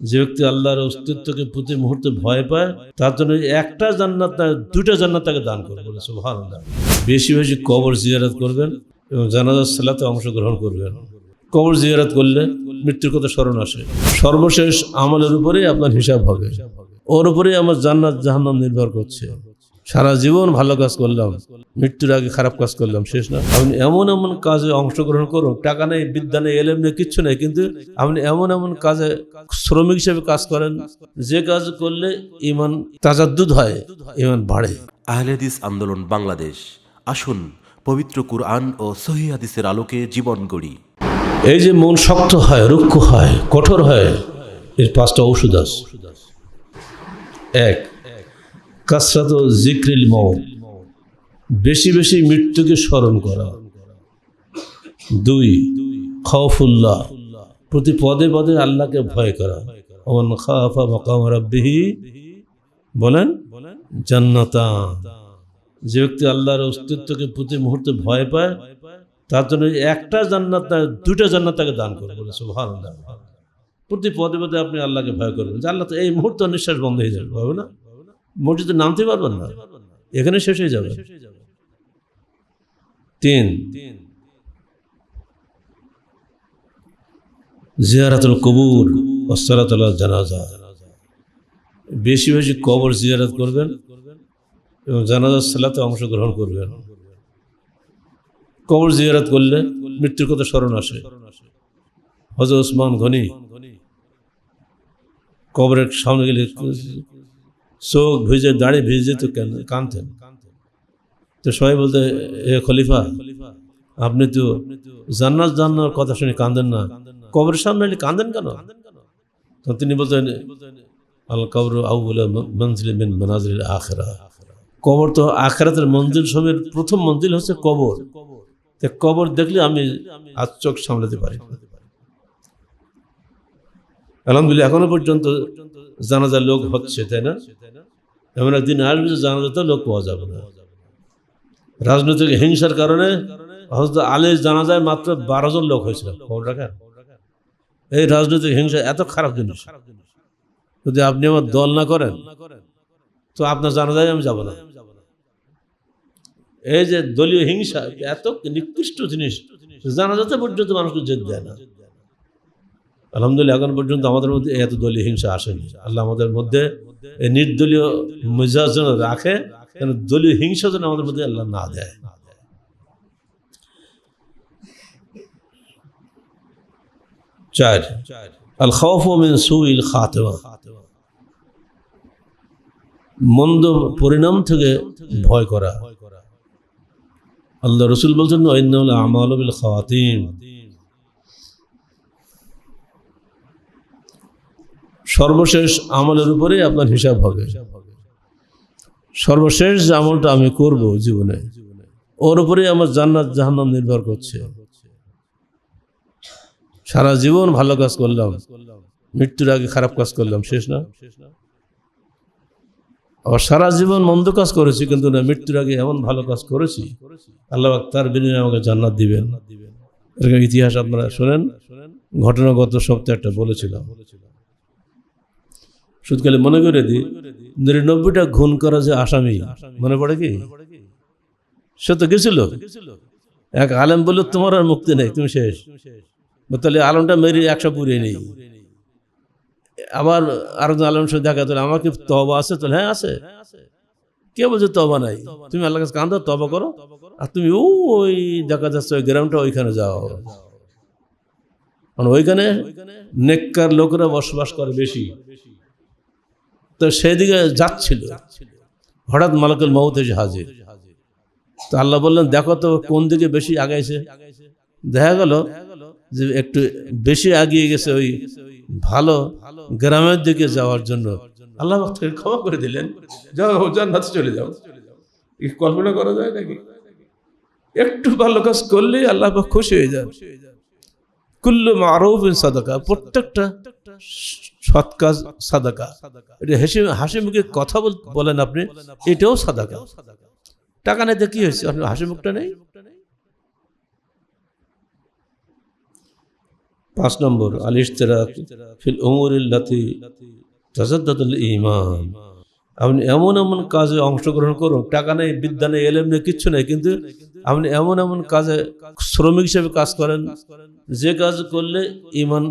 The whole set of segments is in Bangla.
যে ব্যক্তি আল্লাহর অস্তিত্বকে প্রতি মুহূর্তে ভয় পায়, তার জন্য একটা জান্নাত না, দুইটা জান্নাত তাকে দান করবে বলে বেশি বেশি কবর জিয়ারাত করবেন এবং জানাজার সালাতে অংশগ্রহণ করবেন। কবর জিয়ারাত করলে মৃত্যুর কথা স্মরণ আসে। সর্বশেষ আমলের উপরেই আপনার হিসাব হবে। ওর উপরেই আমার জান্নাত জাহান্নাম নির্ভর করছে। সারা জীবন ভালো কাজ করলাম মৃত্যুর আগে খারাপ কাজ করলাম শেষ না। আপনি এমন এমন কাজে অংশগ্রহণ করুন টাকা নেই বিদ্যা নেই এলেম নেই কিচ্ছু নেই কিন্তু আপনি এমন এমন কাজে শ্রমিক হিসেবে কাজ করেন যে কাজ করলে ইমান তাজাদ্দুদ হয় ইমান বাড়ে। আহলেদিস আন্দোলন বাংলাদেশ। আসুন পবিত্র কুরআন ও সহি হাদিসের আলোকে জীবন গড়ি। এই যে মন শক্ত হয় রুক্ষ হয় কঠোর হয় এর পাঁচটা ঔষধ আছে। এক কাসরাত জিক্রিল মৌ বেশি বেশি মৃত্যুকে স্মরণ করা। দুই খৌফুল্লাহ প্রতি পদে পদে আল্লাহকে ভয় করা। অমন খাফা মকাম রাব্বিহি, বলেন জান্নাতা যে ব্যক্তি আল্লাহর অস্তিত্বকে প্রতি মুহূর্তে ভয় পায়, তার জন্য একটা জান্নাত না, দুইটা জান্নাত তাকে দান করবে। বলে সুবহানাল্লাহ। প্রতি পদে পদে আপনি আল্লাহকে ভয় করবেন। যে আল্লাহ তো এই মুহূর্তে নিঃশ্বাস বন্ধ হয়ে যাবে, হবে না? মসজিদে নামতে পারবেন না। এখানে শেষ হয়ে যাবে। তিন। জিয়ারাতুল কবুর ওসরাতুল্লাহ জানাজা। বেশি বেশি কবর জিয়ারত করবেন এবং জানাজার সালাতে অংশগ্রহণ করবেন। কবর জিয়ারত করলে মৃত্যুর কথা স্মরণ আসে। হজরত ওসমান ঘনি কবরের সামনে গেলে চোখ ভিজে, দাড়ি ভিজে তো কানতেন তো সবাই বলতে, এ খলিফা, আপনি তো জান্নাত জান্নার কথা শুনে কাঁদেন না। কবরের সামনে কাঁদেন কেন? তিনি বলতেন, আল কবর আউ্লা মঞ্জিল মিন মনাজিল আখরা। কবর তো আখরাতের মঞ্জিল সময়ের প্রথম মঞ্জিল হচ্ছে কবর। কবর দেখলে আমি আজ চোখ সামলাতে পারি না। আলহামদুলিল্লাহ, এখনও পর্যন্ত জানাজার লোক হচ্ছে, তাই না? এমন একদিন আসবে যে জানাজাতে লোক পাওয়া যাবে না। রাজনৈতিক হিংসার কারণে হজরত আলী জানাজায় মাত্র বারো জন লোক হয়েছিল। খবর এই রাজনৈতিক হিংসা এত খারাপ জিনিস। যদি আপনি আমার দল না করেন, তো আপনার জানাজায় আমি যাব না। এই যে দলীয় হিংসা, এত নিকৃষ্ট জিনিস, জানাজাতে পর্যন্ত মানুষকে জেদ দেয় না। আলহামদুলিল্লাহ, এখন পর্যন্ত আমাদের মধ্যে এত দলীয় হিংসা আসেনি। আল্লাহ আমাদের মধ্যে নির্দলীয় মেজাজ যেন রাখে, যেন দলীয় হিংসা যেন আমাদের মধ্যে আল্লাহ না দেয়। চার আল খৌফ মিন সুইল খাতেমা। মন্দ পরিণাম থেকে ভয় করা। আল্লাহ রসুল বলছেন আমাল খাওয়াতিম সর্বশেষ আমলের উপরেই আপনার হিসাব হবে। সর্বশেষ যে আমলটা আমি করব জীবনে, ওর উপরেই আমার জান্নাত জাহান্নাম নির্ভর করছে। সারা জীবন ভালো কাজ করলাম, মৃত্যুর আগে খারাপ কাজ করলাম, শেষ না? আবার সারা জীবন মন্দ কাজ করেছি, কিন্তু না, মৃত্যুর আগে এমন ভালো কাজ করেছি, আল্লাহ তার বিনিময়ে আমাকে জান্নাত দিবেন। এরকম ইতিহাস আপনারা শোনেন ঘটনা গত সপ্তাহে একটা বলেছিলাম। শুধু মনে করে দিই নিরানব্বইটা খুন করা যে আসামি, মনে পড়ে কি? সে তো গেছিল। এক আলেম বলল, তোমার আর মুক্তি নেই, তুমি শেষ। তাহলে আলমটা মেরে একশো পুড়িয়ে নেই। আবার আর আলম সাথে দেখা তাহলে কি তবা আছে? তাহলে হ্যাঁ আছে। কে বলছে তবা নাই। তুমি আল্লাহ কাছে কান্দো তবা করো। আর তুমি ওই দেখা যাচ্ছে, ওই গ্রামটা ওইখানে যাও। কারণ ওইখানে নেককার লোকেরা বসবাস করে বেশি। তো সেদিকে যাচ্ছিল। হঠাৎ মালাকুল মৌত এসে হাজির। তো আল্লাহ বললেন, দেখো তো কোন দিকে বেশি আগাইছে? দেখা গেল যে একটু বেশি আগিয়ে গেছে ওই ভালো গ্রামের দিকে যাওয়ার জন্য। আল্লাহ তাকে ক্ষমা করে দিলেন। যাও জান্নাতে চলে যাও। কল্পনা করা যায় নাকি? একটু ভালো কাজ করলেই আল্লাহ খুশি হয়ে যায় কুল্লু সাদাকা, প্রত্যেকটা সাদাকা। এটা হেসে হাসি মুখে কথা বলেন আপনি, এটাও সাদাকা। টাকা নেই তো কি হয়েছে? হাসি মুখটা নেই? পাঁচ নম্বর, আল ইশতেরাক ফিল উমরিল্লাতি তাজাদ্দাতুল ইমান আপনি এমন এমন কাজে অংশগ্রহণ করুন, টাকা নেই, বিদ্যা নেই, এলেম নেই, কিচ্ছু নেই, কিন্তু আপনি এমন এমন কাজে শ্রমিক হিসেবে কাজ করেন যে কাজ করলে ইমান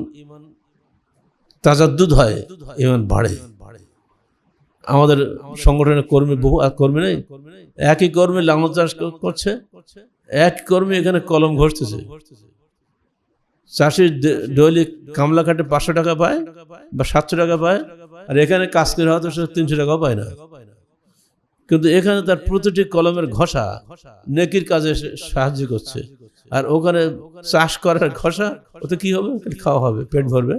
তাজাদ্দুদ হয়, ইমান বাড়ে। আমাদের সংগঠনের কর্মী বহু, আর কর্মী নেই। একই কর্মী লাঙল চাষ করছে, এক কর্মী এখানে কলম ঘষতেছে। চাষির ডেলি কামলা কাটে পাঁচশো টাকা পায় বা সাতশো টাকা পায়, আর এখানে কাজ করে হয়তো তিনশো টাকাও পায় না। কিন্তু এখানে তার প্রতিটি কলমের ঘষা নেকির কাজে সাহায্য করছে। আর ওখানে চাষ করার ঘষা ওতে কি হবে? খাওয়া হবে পেট ভরবে?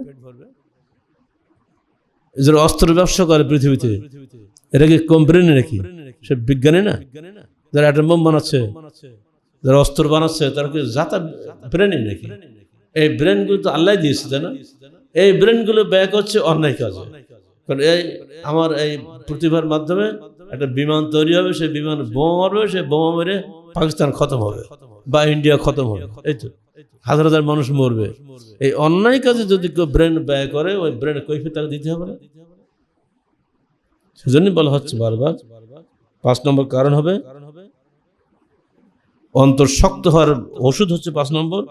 যারা অস্ত্র ব্যবসা করে পৃথিবীতে এটা কি কোম্পানি নাকি? সে বিজ্ঞানী না? যারা একটা বোম বানাচ্ছে যারা অস্ত্র বানাচ্ছে তারা কি যাতা ব্রেনই নাকি? এই ব্রেনগুলো তো আল্লাহ দিয়েছে তাই না? এই ব্রেনগুলো ব্যয় করছে অন্যায় কাজে। কারণ এই আমার এই প্রতিভার মাধ্যমে একটা বিমান তৈরি হবে সেই বিমান বোমা মারবে সেই বোমা মেরে পাকিস্তান খতম হবে বা ইন্ডিয়া খতম হবে। এই তো। হাজার হাজার মানুষ মরবে। এই অন্যায় কাজে যদি কেউ ব্রেন ব্যয় করে, ওই ব্রেন কৈফিয়ত তাকে দিতে হবে সেজন্যই বলা হচ্ছে বারবার, পাঁচ নম্বর কারণ হবে, অন্তর শক্ত হওয়ার ওষুধ হচ্ছে পাঁচ নম্বর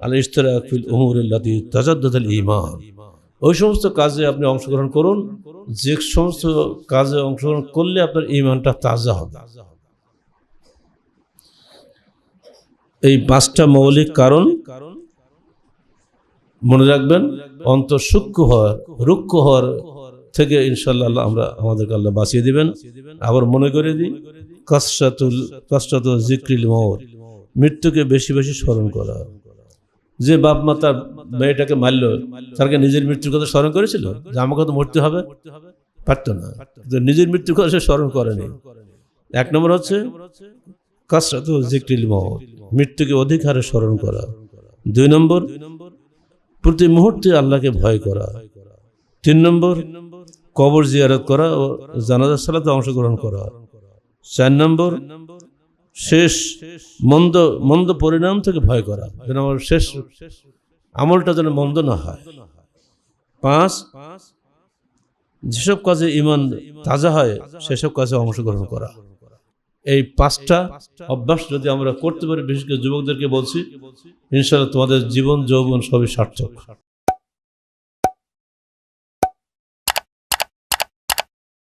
আল ইস্তেরাফিল উমুরিল্লাতি তাজাদ্দাল ইমান ওই সমস্ত কাজে আপনি অংশগ্রহণ করুন। যে সমস্ত কাজে অংশগ্রহণ করলে আপনার ইমানটা তাজা হবে। এই পাঁচটা মৌলিক কারণ মনে রাখবেন, অন্তর সূক্ষ্ম হওয়ার, রুক্ষ হওয়ার থেকে ইনশাল্লাহ আমরা আমাদেরকে আল্লাহ বাঁচিয়ে দিবেন। আবার মনে করে দিই কষ্টাতুল কষ্টাত জিক্রিল মৌর মৃত্যুকে বেশি বেশি স্মরণ করা। যে বাপ মা তার মেয়েটাকে মারলো তারকে নিজের মৃত্যুর কথা স্মরণ করেছিল? যে আমাকে তো মরতে হবে? পারতো না। নিজের মৃত্যুর কথা সে স্মরণ করেনি। এক নম্বর হচ্ছে মৌর মৃত্যুকে অধিক হারে স্মরণ করা। দুই নম্বর, প্রতি মুহূর্তে আল্লাহকে ভয় করা। তিন নম্বর, কবর জিয়ারত করা ও জানাজার সালাতে অংশগ্রহণ করা। চার নম্বর শেষ মন্দ মন্দ পরিণাম থেকে ভয় করা, যেন আমার শেষ আমলটা যেন মন্দ না হয়। পাঁচ, যেসব কাজে ইমান তাজা হয়, সেসব কাজে অংশগ্রহণ করা। এই পাঁচটা অভ্যাস যদি আমরা করতে পারি, বিশেষ করে যুবকদেরকে বলছি ইনশাল্লাহ তোমাদের জীবন, যৌবন সবই সার্থক।